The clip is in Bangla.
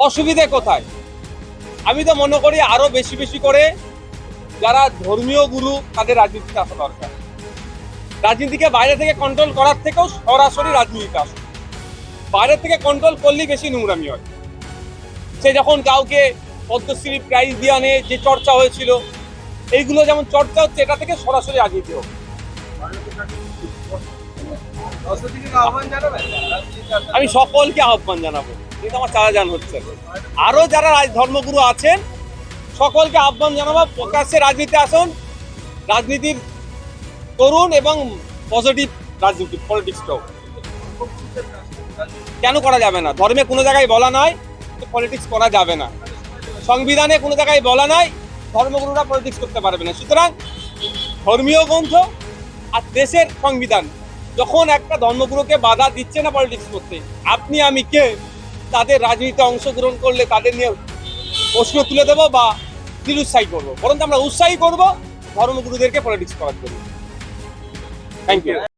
অসুবিধে কোথায়? আমি তো মনে করি আরও বেশি বেশি করে যারা ধর্মীয় গুরু তাদের রাজনীতিতে আসা দরকার। রাজনীতিকে বাইরে থেকে কন্ট্রোল করার থেকেও সরাসরি রাজনীতিতে আসুন বাইরে থেকে কন্ট্রোল করলেই বেশি নোংরামি হয়। সে যখন কাউকে পদ্মশ্রী প্রাইজ দিয়ে আনে যে চর্চা হয়েছিল এইগুলো যেমন চর্চা হচ্ছে এটা থেকে সরাসরি রাজনীতি হোক। আমি সকলকে আহ্বান জানাব। কিন্তু আমার চারা জান হচ্ছে। আরও যারা রাজ- ধর্মগুরু আছেন, সকলকে আহ্বান জানাব, প্রকাশ্যে রাজনীতি আসুন। রাজনীতির করুন এবং পজিটিভ রাজনীতি পলিটিক্সটাও কেন করা যাবে না? ধর্মে কোনো জায়গায় বলা নয় পলিটিক্স করা যাবে না। সংবিধানে কোনো জায়গায় বলা নাই, ধর্মগুরুরা পলিটিক্স করতে পারবে না। সুতরাং ধর্মীয় গ্রন্থ আর দেশের সংবিধান, যখন একটা ধর্মগুরুকে বাধা দিচ্ছে না পলিটিক্স করতে, আপনি, আমি, কে? তাদের রাজনীতিতে অংশগ্রহণ করলে তাদের নিয়ে প্রশ্ন তুলে দেবো বা নিরুৎসাহী করব। বরঞ্চ আমরা উৎসাহী করব ধর্মগুরুদেরকে পলিটিক্স করার জন্য। Thank you